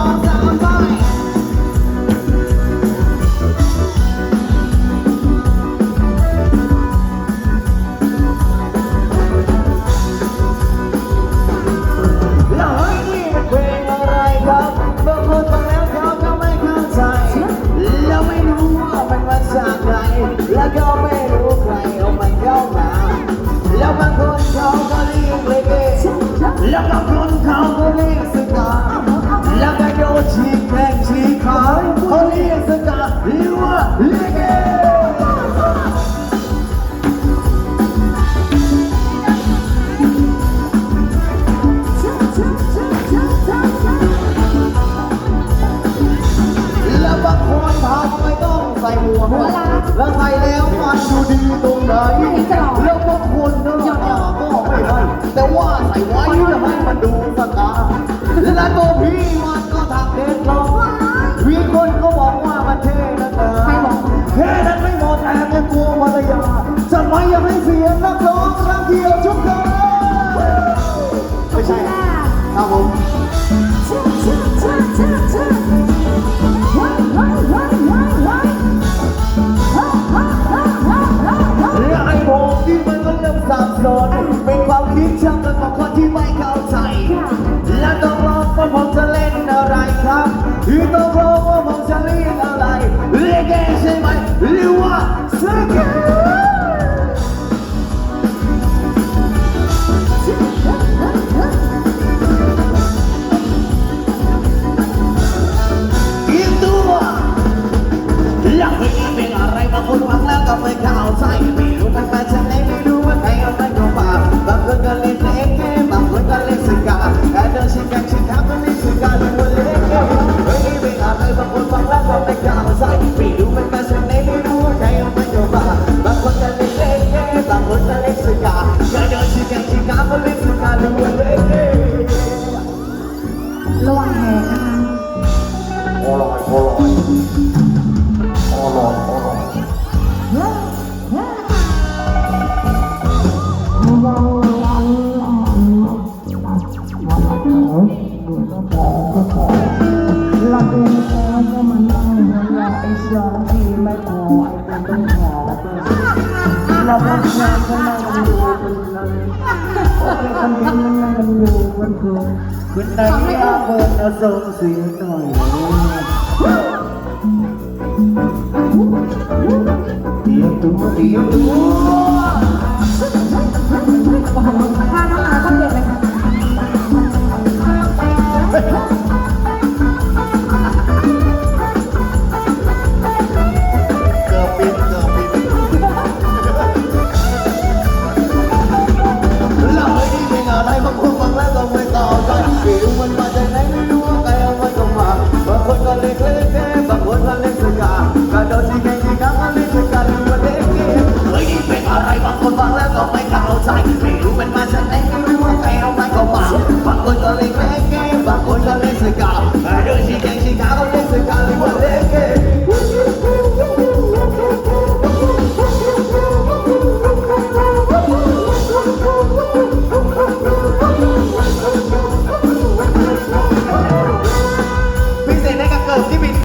องสามไปแล้วเฮ้ยนี่มันเพลงอะไรครับบางคนแล้วเขาก็ไม่เข้าใจแล้วไม่รู้ว่ามันมาจากไหนแล้วก็ไม่รู้ใครเอามันเข้ามา แล้วบางคนเขาก็เรียกเลเกแล้วบางคนเขาก็เรียกสกาแล้วก็โยน ชีแข่งชีขาเขาเรียกสกาหรือว่าเลเกแล้วบางคนทำไม่ต้องใส่หมวกแล้วใส่แล้วมันดูดีตรงไหนแล้วบางคนเนอะ ก็ไม่ให้แต่ว่าใส่ไว้จะให้มันดูสง่าและตัวพี่มันก็ถักเด็ดลงมีคนก็บอกว่า เป็นความคิดช่างมันของคนที่ไม่เข้าใจ และต้องร้องว่าผมจะเล่นอะไรครับหรือต้องร้องว่าผมจะเรียกอะไรเรียกแกใช่ไหมหรือว่าสเกอี แหกนะคะโอลอยโอ้ลอยโอลอยโอลอยเราดูแค่ก็มันนั่งหัวเราไอ้สองทีไม่พอไอ้เป็นต้องขอเราพวกแฟนก็นั่งกันอยู่บนนั้นโอ้ยคนที่มันนั่งกันอ ยู่บนพื้นคุณไหนอาเบิร์นเอาทรงเสียหน่อยเตรียมตัวเตรียมตัว ฟังแล้วก็ไม่ต่อใจนฟิวมัน